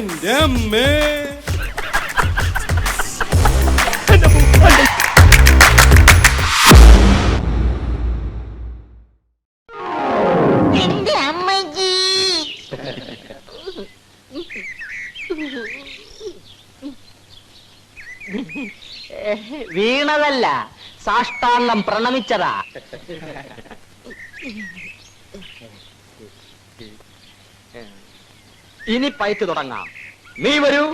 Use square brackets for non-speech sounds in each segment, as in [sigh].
എന്റെ അമ്മേ എന്റെ അമ്മജി. വീണതല്ല സാഷ്ടാംഗം പ്രണമിച്ചതാ. ഇനി പൈറ്റ് തുടങ്ങാം. നീ വരൂ.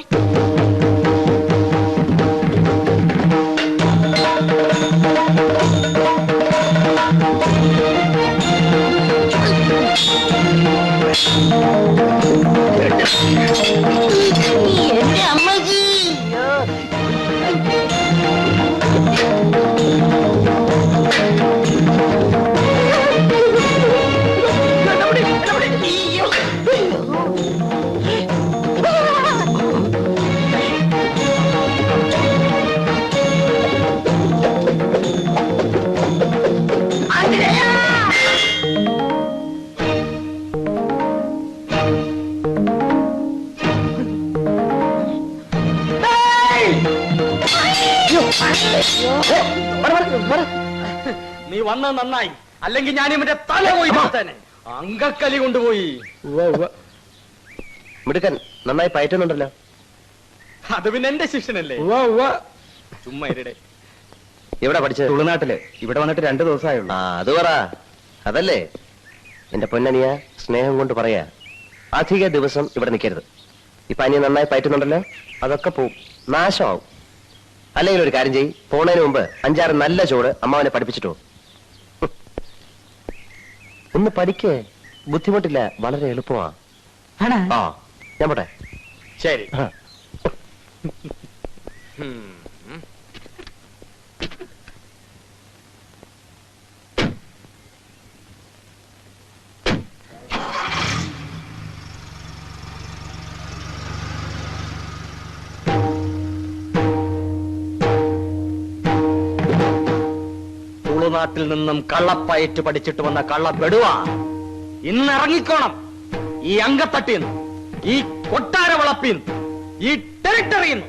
വന്നത് നന്നായി. അല്ലെങ്കിൽ ഞാൻ ഇവന്റെ തല പോയി തന്നെ അങ്കക്കലി കൊണ്ടുപോയി. മിടുക്കൻ നന്നായി പയറ്റുന്നുണ്ടല്ലോ. അത് പിന്നെ എന്റെ ശിഷ്യനല്ലേ? ചുമ്മാ ഇരടെ. എവിടെ പഠിച്ചത്? തുളുനാട്ടിൽ. ഇവിടെ വന്നിട്ട് രണ്ടു ദിവസമായുള്ളൂ ആ അത് പറ. അതല്ലേ? എന്റെ പൊന്നനിയ സ്നേഹം കൊണ്ട് പറയാ അധിക ദിവസം ഇവിടെ നിൽക്കരുത് ഇപ്പൊ അനിയ നന്നായി പയറ്റുന്നുണ്ടല്ലോ? അതൊക്കെ പോവും. നാശമാവും. അല്ലെങ്കിൽ ഒരു കാര്യം ചെയ്യ്. പോണതിന് മുമ്പ് അഞ്ചാറ് നല്ല ചോട് അമ്മാവനെ പഠിപ്പിച്ചിട്ടോ ഒന്ന് പഠിക്കേ. ബുദ്ധിമുട്ടില്ല വളരെ എളുപ്പമാ. ആ ഞാൻ പോട്ടെ. ശരി. ആ. തുളുനാട്ടിൽ നിന്നും കള്ളപ്പയറ്റ് പഠിച്ചിട്ട് വന്ന കള്ളപ്പെടുവ. ഇന്ന് ഇറങ്ങിക്കോണം. ഈ അങ്കത്തട്ടിന്ന് ഈ കൊട്ടാര വളപ്പിൻ ഈ ടെറിട്ടറിന്ന്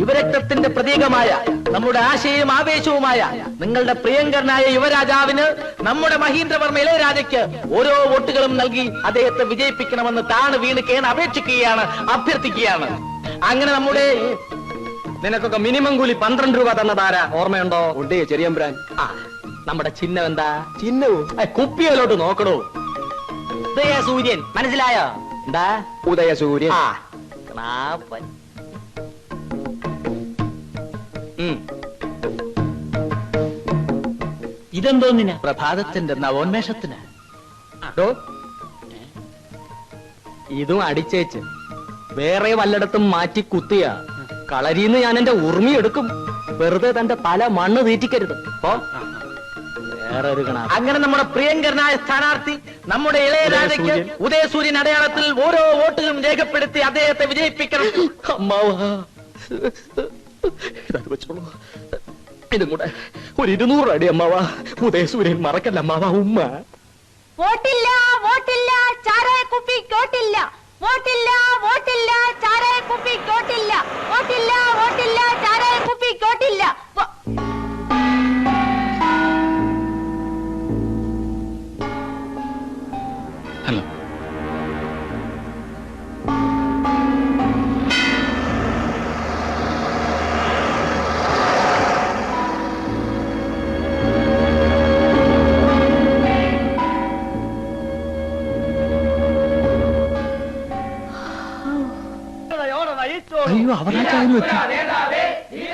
യുവരക്തത്തിന്റെ പ്രതീകമായ നമ്മുടെ ആശയവും ആവേശവുമായ നിങ്ങളുടെ പ്രിയങ്കരനായ യുവരാജാവിന് നമ്മുടെ മഹീന്ദ്രവർമ്മ ഇളയരാജയ്ക്ക് ഓരോ വോട്ടുകളും നൽകി അദ്ദേഹത്തെ വിജയിപ്പിക്കണമെന്ന് താണ് വീണ് കേണ അപേക്ഷിക്കുകയാണ് അഭ്യർത്ഥിക്കുകയാണ്. അങ്ങനെ നമ്മുടെ നിനക്കൊക്കെ മിനിമം കൂലി പന്ത്രണ്ട് രൂപ തന്നതാരാ ഓർമ്മയുണ്ടോ? ഉണ്ടേ ചെറിയമ്പ്രാൻ ആ നമ്മുടെ ചിഹ്നം എന്താ? ചിഹ്നവും കുപ്പിയിലോട്ട് നോക്കണോ ഉദയ സൂര്യൻ മനസ്സിലായോ? എന്താ? ഉദയസൂര്യൻ. ആ ഇതെന്തോന്നിന്? പ്രഭാതത്തിന്റെ നവോന്മേഷത്തിന്. അതോ ഇതും അടിച്ചേച്ച് വേറെ വല്ലയിടത്തും മാറ്റി കുത്തിയ കളരിന്ന് ഞാൻ എന്റെ ഉറുമി എടുക്കും. വെറുതെ തന്റെ തല മണ്ണ് തീറ്റിക്കരുത്. ഓ വേറൊരു ഒരു കണ. അങ്ങനെ നമ്മുടെ പ്രിയങ്കരനായ സ്ഥാനാർത്ഥി നമ്മുടെ ഇളയരാജയ്ക്ക് ഉദയസൂര്യൻ അടയാളത്തിൽ ഓരോ വോട്ടുകളും രേഖപ്പെടുത്തി അദ്ദേഹത്തെ വിജയിപ്പിക്കണം. അമ്മാവാ. വെച്ചോളൂ. ഇതും കൂടെ. ഒരു ഇരുന്നൂറ് അടി അമ്മാവ. ഉദയ സൂര്യൻ മറക്കല്ല അമ്മാവ ഉമ്മ. വോട്ടില്ല വോട്ടില്ല ചാരായ കുപ്പി കേട്ടില്ല. വോട്ടില്ല വോട്ടില്ല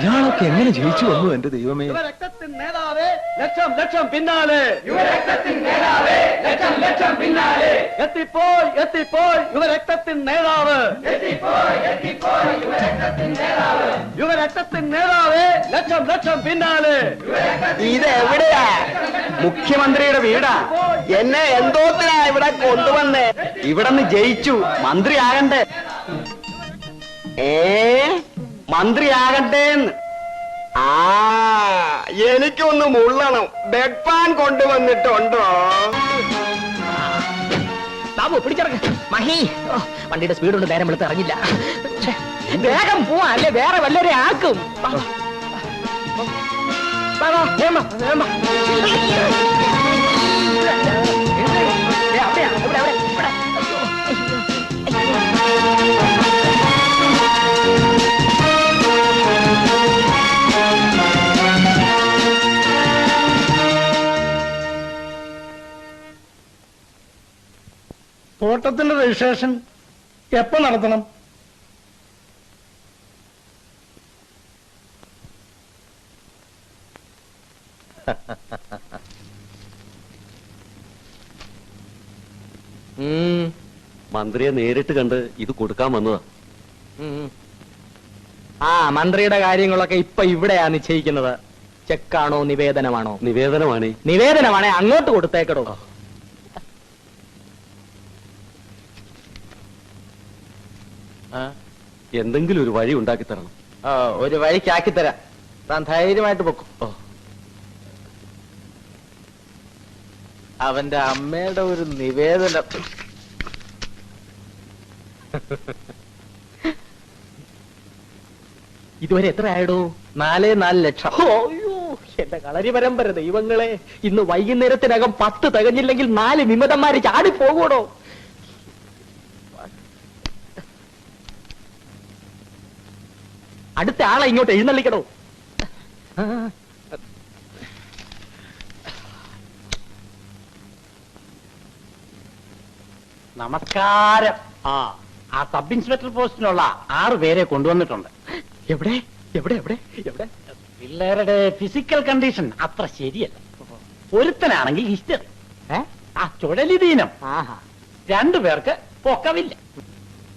ഇയാളൊക്കെ എങ്ങനെ ജയിച്ചു വന്നു എന്റെ ദൈവമേ? യുവരക്തത്തിൻ നേതാവേ ലക്ഷം ലക്ഷം പിന്നാലെ. യുവരക്തത്തിൻ നേതാവേ ലക്ഷം ലക്ഷം പിന്നാലെ. എത്തിപ്പോയി എത്തിപ്പോയി യുവരക്തത്തിൻ നേതാവ്. യുവരക്തത്തിൻ നേതാവേ. ലക്ഷം ലക്ഷം പിന്നാലെ. ഇത് എവിടെയാ മുഖ്യമന്ത്രിയുടെ വീടാ. എന്നെ എന്തോത്തിനാ ഇവിടെ കൊണ്ടുവന്നേ? ഇവിടെ നിന്ന് ജയിച്ചു. മന്ത്രി ആകണ്ടേ ഏ? മന്ത്രിയാകണ്ടേന്ന്. ആ എനിക്കൊന്ന് മുള്ളണം. ബെഡ് പാൻ കൊണ്ടുവന്നിട്ടുണ്ടോ? ബാബു പിടിച്ചിറങ്ങ മഹി. വണ്ടിയുടെ സ്പീഡ് കൊണ്ട് നേരം വെളുത്ത് ഇറങ്ങില്ല. വേഗം പോവാ അല്ലെ? വേറെ വല്ലവരെ ആക്കും. വാ. വാ, തോട്ടത്തിന്റെ രജിസ്ട്രേഷൻ എപ്പോ നടത്തണം? മന്ത്രിയെ നേരിട്ട് കണ്ട് ഇത് കൊടുക്കാൻ വന്നതാ. ആ മന്ത്രിയുടെ കാര്യങ്ങളൊക്കെ ഇപ്പൊ ഇവിടെയാ നിശ്ചയിക്കുന്നത്. ചെക്കാണോ നിവേദനമാണോ? നിവേദനമാണ്. നിവേദനമാണേ അങ്ങോട്ട് കൊടുത്തേക്കടോ ആ, എന്തെങ്കിലും ഒരു വഴി ഉണ്ടാക്കി തരണം. ഒരു വഴിക്കാക്കി തരാം. താൻ ധൈര്യമായിട്ട് പൊക്കും. അവന്റെ അമ്മയുടെ ഒരു നിവേദനം. ഇതുവരെ എത്ര ആയിടോ? നാലേ നാല് ലക്ഷം. അയ്യോ എന്റെ കളരി പരമ്പര ദൈവങ്ങളെ ഇന്ന് വൈകുന്നേരത്തിനകം പത്ത് തകഞ്ഞില്ലെങ്കിൽ നാല് വിമതന്മാര് ചാടി പോകൂടോ അടുത്ത ആളെ ഇങ്ങോട്ട് എഴുന്നള്ളിക്കടോ. നമസ്കാരം. ആ ആ സബ് ഇൻസ്പെക്ടർ പോസ്റ്റിനുള്ള ആറ് പേരെ കൊണ്ടുവന്നിട്ടുണ്ട്. എവിടെ? എവിടെ? എവിടെ? എവിടെ? പിള്ളേരുടെ ഫിസിക്കൽ കണ്ടീഷൻ അത്ര ശരിയല്ല. ഒരുത്തനാണെങ്കിൽ ഹിസ്റ്ററി ആ ചുഴലി ദീനം. രണ്ടുപേർക്ക് പൊക്കമില്ല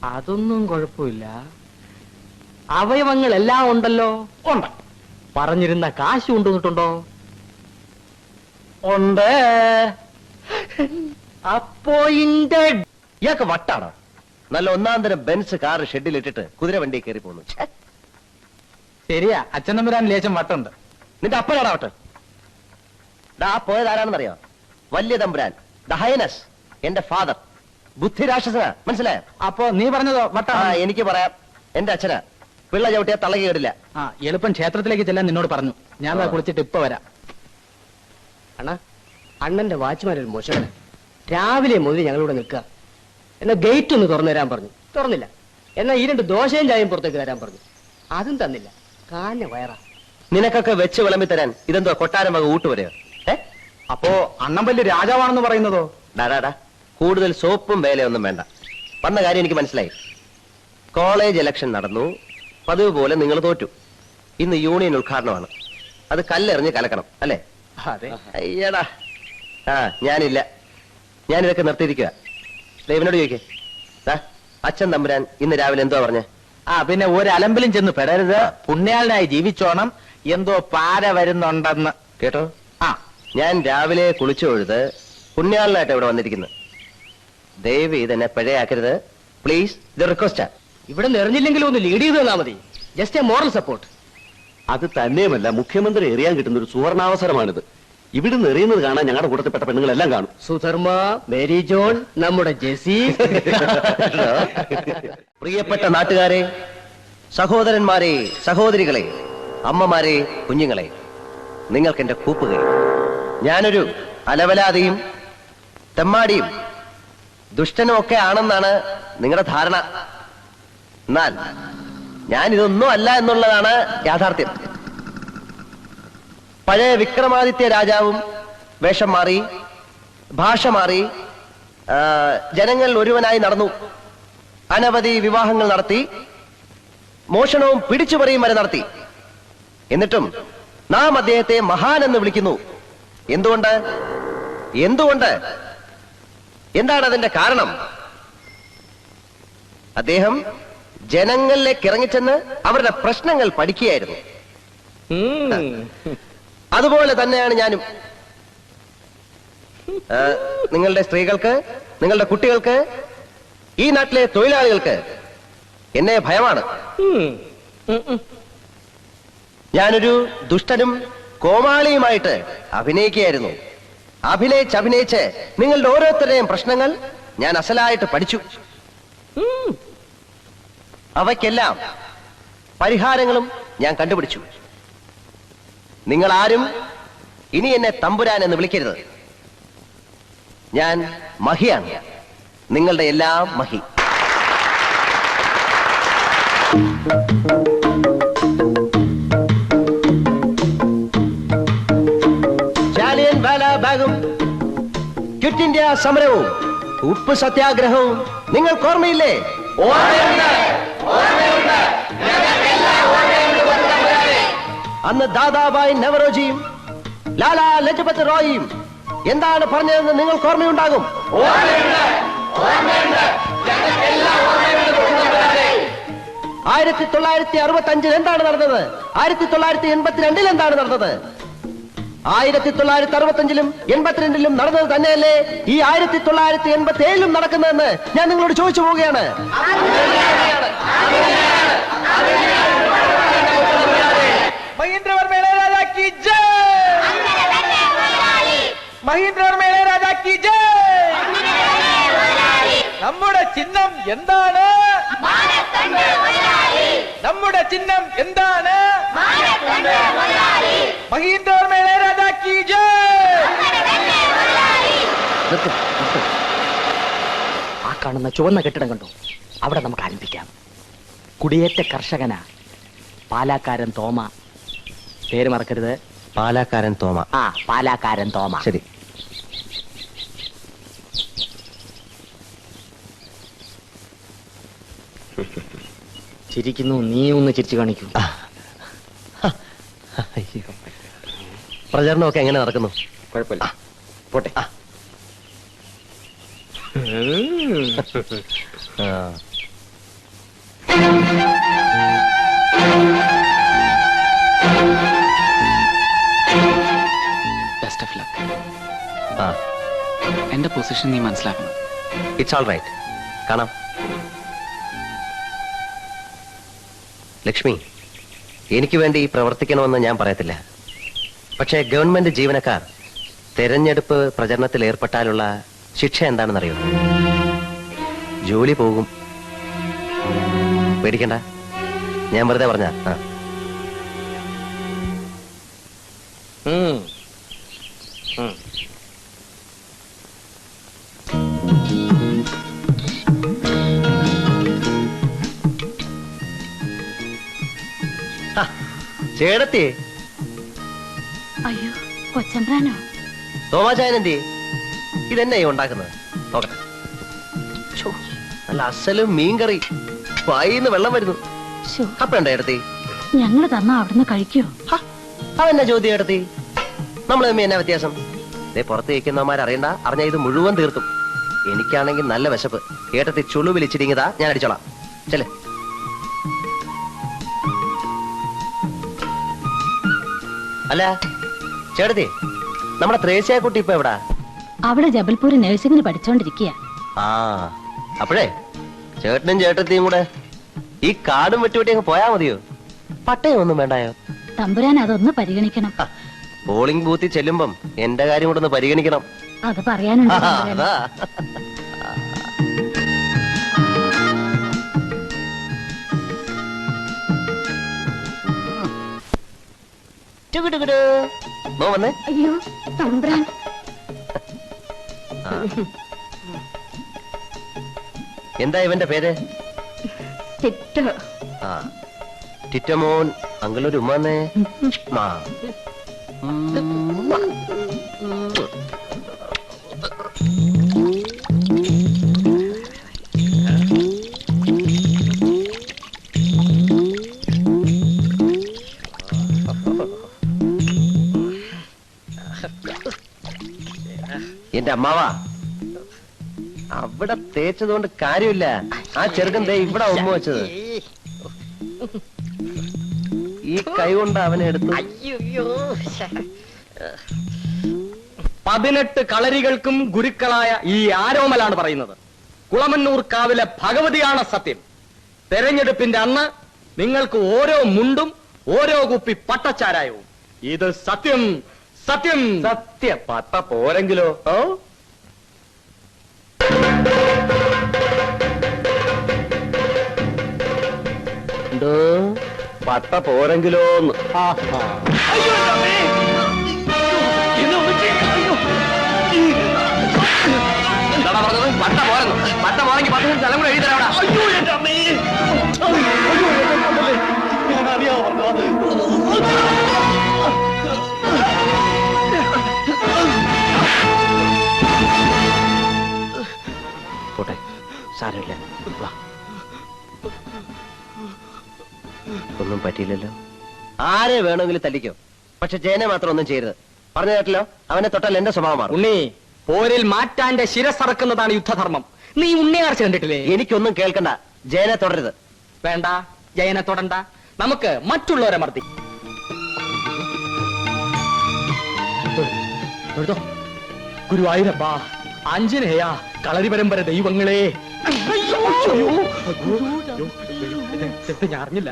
അതൊന്നും കുഴപ്പമില്ല. അവയവങ്ങൾ എല്ലാം ഉണ്ടല്ലോ. ഉണ്ട്. പറഞ്ഞിരുന്ന കാശ് കൊണ്ടുവന്നിട്ടുണ്ടോ? ഉണ്ട്. അപ്പോ ഇന്റെ ഇയാൾക്ക് വട്ടാണ്. നല്ല ഒന്നാം തരം ബെൻസ് കാർ ഷെഡിലിട്ടിട്ട് കുതിര വണ്ടി കയറി പോന്നു. ശരിയാ അച്ഛൻ തമ്പുരാൻ ലേശം വട്ടുണ്ട്. നിന്റെ അപ്പനാടാവട്ടെ വട്ട്? ഡാ പോയത് ആരാണെന്നറിയോ? വലിയ തമ്പുരാൻ ദ ഹൈനസ് എന്റെ ഫാദർ. ബുദ്ധിരാക്ഷസനാ മനസ്സിലായോ? അപ്പോ നീ പറഞ്ഞതോ വട്ടാ എനിക്ക് പറയാം. എന്റെ അച്ഛനാ. പിള്ള ചവിട്ടിയാ തളകി കേടില്ല ആ എളുപ്പം ക്ഷേത്രത്തിലേക്ക് ചെല്ലാൻ നിന്നോട് പറഞ്ഞു. ഞാൻ ദാ കുളിച്ചിട്ട് ഇപ്പൊ വരാം. അണ്ണാ അണ്ണന്റെ വാച്ച്മാൻ മോശമാണ്. മോശം രാവിലെ മുതൽ ഞങ്ങളിവിടെ നിൽക്കുക. എന്നാ ഗേറ്റ് ഒന്ന് തുറന്നു തരാൻ പറഞ്ഞു. തുറന്നില്ല. എന്നാ ഈ രണ്ട് ദോശയും ചായയും പുറത്തേക്ക് തരാൻ പറഞ്ഞു. അതും തന്നില്ല. കാഞ്ഞ വയറാ. നിനക്കൊക്കെ വെച്ച് വിളമ്പി തരാൻ ഇതെന്തോ കൊട്ടാരം വക ഊട്ടുവരെയോ ഏ? അപ്പോ അണ്ണൻ വലിയ രാജാവാണെന്ന് പറയുന്നതോ? ഡാടാ കൂടുതൽ സോപ്പും വേലയൊന്നും വേണ്ട. വന്ന കാര്യം എനിക്ക് മനസ്സിലായി. കോളേജ് ഇലക്ഷൻ നടന്നു. പതിവ് പോലെ നിങ്ങൾ തോറ്റു. ഇന്ന് യൂണിയൻ ഉദ്ഘാടനമാണ്. അത് കല്ലെറിഞ്ഞ് കലക്കണം അല്ലേ? അയ്യടാ. ആ ഞാനില്ല. ഞാനിതൊക്കെ നിർത്തിയിരിക്കുക ദൈവനോട് ചോദിക്കേ. അച്ഛൻ തമ്പുരാൻ ഇന്ന് രാവിലെ എന്തോ പറഞ്ഞേ? ആ പിന്നെ ഒരു അലമ്പിലും ചെന്ന് പെടരുത്. പുണ്യാളനായി ജീവിച്ചോണം. എന്തോ പാര വരുന്നുണ്ടെന്ന്. കേട്ടോ? ആ. ഞാൻ രാവിലെ കുളിച്ചു കൊഴുത് പുണ്യാളനായിട്ട് ഇവിടെ വന്നിരിക്കുന്നത് ദയവ് ഇതെന്നെ പിഴയാക്കരുത്. പ്ലീസ് ഇത് റിക്വസ്റ്റാ ഇവിടെ നിറഞ്ഞില്ലെങ്കിലും ഒന്ന് ലീഡ് ചെയ്ത് തന്നാ മതി. ജസ്റ്റ് എ മോറൽ സപ്പോർട്ട് അത് തന്നെയുമല്ല മുഖ്യമന്ത്രി എറിയാൻ കിട്ടുന്ന ഒരു സുവർണാവസരമാണിത്. ഇവിടുന്ന് എറിയുന്നത് കാണാൻ ഞങ്ങളുടെ കൂട്ടത്തിൽപ്പെട്ട പെണ്ണുങ്ങളെല്ലാം കാണും. സുധർമ്മ മേരി ജോൺ നമ്മുടെ ജെസി. പ്രിയപ്പെട്ട നാട്ടുകാരെ സഹോദരന്മാരെ സഹോദരികളെ അമ്മമാരെ കുഞ്ഞുങ്ങളെ നിങ്ങൾക്ക് എന്റെ കൂപ്പുകൈ ഞാനൊരു അലവലാതിയും തെമ്മാടിയും ദുഷ്ടനും ഒക്കെ ആണെന്നാണ് നിങ്ങളുടെ ധാരണ. എന്നാൽ ഞാൻ ഇതൊന്നും അല്ല എന്നുള്ളതാണ് യാഥാർത്ഥ്യം. പഴയ വിക്രമാദിത്യ രാജാവും വേഷം മാറി ഭാഷ മാറി ജനങ്ങൾ ഒരുവനായി നടന്നു. അനവധി വിവാഹങ്ങൾ നടത്തി മോഷണവും പിടിച്ചുപറിയും വരെ നടത്തി. എന്നിട്ടും നാം അദ്ദേഹത്തെ മഹാൻ എന്ന് വിളിക്കുന്നു. എന്തുകൊണ്ട്? എന്തുകൊണ്ട്? എന്താണ് അതിന്റെ കാരണം? അദ്ദേഹം ജനങ്ങളിലേക്ക് ഇറങ്ങിച്ചെന്ന് അവരുടെ പ്രശ്നങ്ങൾ പഠിക്കുകയായിരുന്നു. അതുപോലെ തന്നെയാണ് ഞാനും. നിങ്ങളുടെ സ്ത്രീകൾക്ക് നിങ്ങളുടെ കുട്ടികൾക്ക് ഈ നാട്ടിലെ തൊഴിലാളികൾക്ക് എന്നെ ഭയമാണ്. ഞാനൊരു ദുഷ്ടനും കോമാളിയുമായിട്ട് അഭിനയിക്കുകയായിരുന്നു. അഭിനയിച്ച് അഭിനയിച്ച് നിങ്ങളുടെ ഓരോരുത്തരുടെയും പ്രശ്നങ്ങൾ ഞാൻ അസലായിട്ട് പഠിച്ചു. അവയ്ക്കെല്ലാം പരിഹാരങ്ങളും ഞാൻ കണ്ടുപിടിച്ചു. നിങ്ങൾ ആരും ഇനി എന്നെ തമ്പുരാൻ എന്ന് വിളിക്കരുത്. ഞാൻ മഹിയാണ്. നിങ്ങളുടെ എല്ലാം മഹി. ചാലിയൻ വാലാബാഗും ക്വിറ്റ് ഇന്ത്യ സമരവും ഉപ്പ് സത്യാഗ്രഹവും നിങ്ങൾക്ക് ഓർമ്മയില്ലേ അന്ന് ദാദാബായ് നവറോജിയും ലാലാ ലജപത് റോയിയും. എന്താണ് പറഞ്ഞതെന്ന് നിങ്ങൾക്ക് ഓർമ്മയുണ്ടാകും? ആയിരത്തി തൊള്ളായിരത്തി അറുപത്തി അഞ്ചിൽ എന്താണ് നടന്നത്? ആയിരത്തി തൊള്ളായിരത്തി എൺപത്തിരണ്ടിൽ എന്താണ് നടന്നത്? ആയിരത്തി തൊള്ളായിരത്തി അറുപത്തഞ്ചിലും എൺപത്തിരണ്ടിലും നടന്നത് തന്നെയല്ലേ ഈ ആയിരത്തി തൊള്ളായിരത്തി എൺപത്തി ഏഴിലും നടക്കുന്നതെന്ന് ഞാൻ നിങ്ങളോട് ചോദിച്ചു പോവുകയാണ്. മഹീന്ദ്രവർമ്മ രാജാ കി ജയ്! മഹീന്ദ്രവർമ്മ രാജാ കി ജയ്! നമ്മുടെ ചിഹ്നം എന്താണ്? നമ്മുടെ ചിഹ്നം എന്താണ്? മഹീന്ദ്രവർമ്മ രാജാ കി ജയ്. ആ കാണുന്ന ചുവന്ന കെട്ടിടം കണ്ടോ? അവിടെ നമുക്ക് ആരംഭിക്കാം. കുടിയേറ്റ കർഷകന പാലാക്കാരൻ തോമ പേര് മറക്കരുത്. പാലാക്കാരൻ തോമ. ആ പാലാക്കാരൻ തോമ. ശരി. ചിരിക്കുന്നു നീ ഒന്ന് ചിരിച്ചു കാണിക്കൂ. പ്രചരണമൊക്കെ എങ്ങനെ നടക്കുന്നു? കുഴപ്പമില്ല. പോട്ടെ. ആ. ബെസ്റ്റ് ഓഫ് ലക്ക് ആ. എന്റെ പൊസിഷൻ നീ മനസ്സിലാക്കണം. ഇറ്റ്സ് ഓൾ റൈറ്റ് കാണാം. ലക്ഷ്മി എനിക്ക് വേണ്ടി പ്രവർത്തിക്കണമെന്ന് ഞാൻ പറയത്തില്ല. പക്ഷേ ഗവൺമെന്റ് ജീവനക്കാർ തെരഞ്ഞെടുപ്പ് പ്രചരണത്തിൽ ഏർപ്പെട്ടാലുള്ള ശിക്ഷ എന്താണെന്നറിയോ? ജോലി പോകും. പേടിക്കണ്ട. ഞാൻ വെറുതെ പറഞ്ഞ ആ. ചേടത്തി അയ്യോ കൊച്ചമ്പ്രാനോ? തോമാചായനന്തി ഇതെന്നെ ഉണ്ടാക്കുന്നത്? നോക്കട്ടെ. നല്ല അസലും മീൻകറി. വായിന്ന് വെള്ളം വരുന്നു. ശോ കപ്പയുണ്ടോ ചേട്ടത്തി? ഞങ്ങൾ തന്ന അവിടുന്ന് കഴിക്കോ? അതെന്നാ ചോദ്യം ചേട്ടത്തി? നമ്മൾ തമ്മി എന്നാ വ്യത്യാസം? ഇതേ പുറത്ത് കഴിക്കുന്നവന്മാർ അറിയണ്ട. അറിഞ്ഞ ഇത് മുഴുവൻ തീർത്തും. എനിക്കാണെങ്കിൽ നല്ല വിശപ്പ്. കേട്ടത്തി ചുളു വിളിച്ചിരിങ്ങതാ ഞാൻ അടിച്ചോളാം. ചെല്ലേ. അല്ല ചേട്ടത്തി നമ്മുടെ ത്രേസ്യ കുട്ടി ഇപ്പൊ എവിടാ? അവിടെ ജബൽപൂർ നഴ്സിംഗിന് പഠിച്ചോണ്ടിരിക്കുക ആ അപ്പോഴേ ചേട്ടനും ചേട്ടത്തിയും കൂടെ ഈ കാടും വെട്ടുവെട്ടി അങ്ങ് പോയാ മതിയോ? പട്ടയം ഒന്നും വേണ്ടായോ? തമ്പുരാൻ അതൊന്ന് പരിഗണിക്കണം. പോളിംഗ് ബൂത്തിൽ ചെല്ലുമ്പം എന്റെ കാര്യം കൂടെ ഒന്ന് പരിഗണിക്കണം. അത് പറയാനുണ്ട്? ആ, തമ്പുരാന്. അതാ. ടുകുടുകുടു. മോ വന്നേ. അയ്യോ തമ്പുരാൻ. എന്താ ഇവന്റെ പേര്? ടിറ്റോ. ആ. ടിറ്റമോൻ അങ്കിളൊരു ഉമ്മന്നേ ആ. എന്റെ അമ്മാവാ. അവിടെ തേച്ചത് കൊണ്ട് കാര്യമില്ല. ആ ചെറുക്കൻ ദേ ഇവിടെ ഉമ്മ വെച്ചത്. ഈ കൈ കൊണ്ട് അവനെ എടുത്തു. പതിനെട്ട് കളരികൾക്കും ഗുരുക്കളായ ഈ ആരോമലാണ് പറയുന്നത്. കുളമന്നൂർ കാവിലെ ഭഗവതിയാണ് സത്യം. തെരഞ്ഞെടുപ്പിന്റെ അന്ന് നിങ്ങൾക്ക് ഓരോ മുണ്ടും ഓരോ കുപ്പി പട്ടച്ചാരായവും. ഇത് സത്യം സത്യം. സത്യ പത്ത പോരെങ്കിലോ? ഓ? പത്ത പട്ട പോരെങ്കിലോ എന്താടാ പറഞ്ഞത്? പട്ട പോരെന്നു. പട്ട പോരെങ്കിൽ പത്ത് സ്ഥലം കൂടെ എഴുതി തരാം പോട്ടെ. സാരമില്ല. വാ. ഒന്നും പറ്റിയില്ലല്ലോ. ആരെ വേണമെങ്കിലും തല്ലിക്കോ. പക്ഷെ ജയനെ മാത്രം ഒന്നും ചെയ്യരുത്. പറഞ്ഞു കേട്ടല്ലോ? അവനെ തൊട്ടാൽ എന്റെ സ്വഭാവമാണ് ഉണ്ണി പോരിൽ മാറ്റാന്റെ ശിരസറക്കുന്നതാണ് യുദ്ധധർമ്മം. നീ ഉണ്ണിയാർച്ച കണ്ടിട്ടില്ലേ? എനിക്കൊന്നും കേൾക്കണ്ട. ജയനെ തുടരുത്. വേണ്ട. ജയനെ തൊടണ്ട. നമുക്ക് മറ്റുള്ളവരെ മർദ്ദി ഗുരുവായൂരപ്പാ ഗുരുവായൂരപ്പ. ആഞ്ജനേയ കളരി പരമ്പര ദൈവങ്ങളെ. അയ്യോ, അയ്യോ, അയ്യോ, ഇത് ഇത് ഞാൻ അറിഞ്ഞില്ല.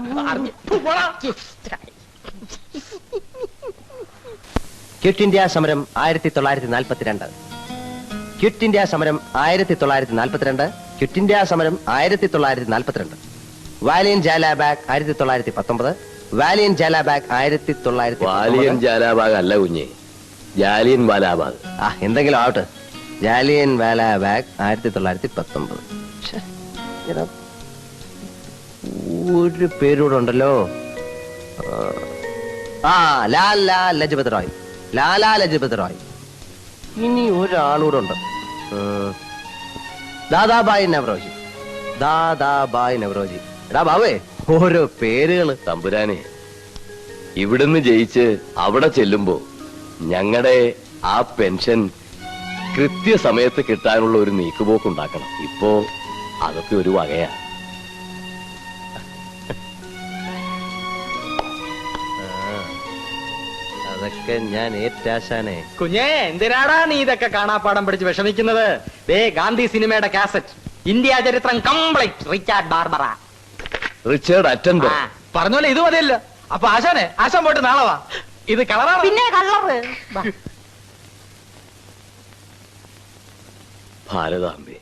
ക്വിറ്റ് ഇന്ത്യ സമരം ആയിരത്തി തൊള്ളായിരത്തി നാൽപ്പത്തിരണ്ട് ക്വിറ്റ് ഇന്ത്യ സമരം ആയിരത്തി തൊള്ളായിരത്തി നാൽപ്പത്തിരണ്ട് ക്വിറ്റ് ഇന്ത്യ സമരം ആയിരത്തി തൊള്ളായിരത്തി നാൽപ്പത്തിരണ്ട് വാലിയൻ ജാലാബാഗ് ആയിരത്തി തൊള്ളായിരത്തി പത്തൊമ്പത് വാലിയൻ ജാലാബാഗ് ആയിരത്തി തൊള്ളായിരത്തി വാലിയൻ ജാലാബാഗ് അല്ല കുഞ്ഞെ. ജാലിയൻ വാലാബാഗ്. ആ എന്തെങ്കിലും ആവട്ടെ. ജാലിയൻ വാലാബാഗ് ആയിരത്തി തൊള്ളായിരത്തി പത്തൊമ്പത്. ഒരു പേരൂടെ ഉണ്ടല്ലോ. ആ ലാൽ ലാൽ ലജപത് റോയ്. ലാലാ ലജപത് റോയ്. ഇനി ഒരാളൂടെ ഉണ്ട്. ദാദാബായ് നവറോജി ദാദാബായ് നവറോജി എടാ ബാവേ ഓരോ പേരുകൾ. തമ്പുരാനെ ഇവിടുന്ന് ജയിച്ച് അവിടെ ചെല്ലുമ്പോ ഞങ്ങളുടെ ആ പെൻഷൻ കൃത്യസമയത്ത് കിട്ടാനുള്ള ഒരു നീക്കുപോക്ക് ഉണ്ടാക്കണം ഇപ്പോ അതൊക്കെ ഒരു വകയാ. അതൊക്കെ ഞാൻ ഏറ്റാശാനെ. കുഞ്ഞേ എന്തിനാടാ നീ ഇതൊക്കെ കാണാപ്പാടം പിടിച്ച് വിഷമിക്കുന്നത്? ദേ ഗാന്ധി സിനിമയുടെ കാസറ്റ്. ഇന്ത്യ ചരിത്രം complete. Richard Barbara. Richard Attenborough. ആ. പറഞ്ഞോലെ ഇത് മതിയല്ലോ. അപ്പൊ ആശാനെ ആശാൻ പോയിട്ട് നാളെ വാ. ഇത് കളറാണ്? പിന്നെ കളറ്. [laughs] ഭാരതാംബെ.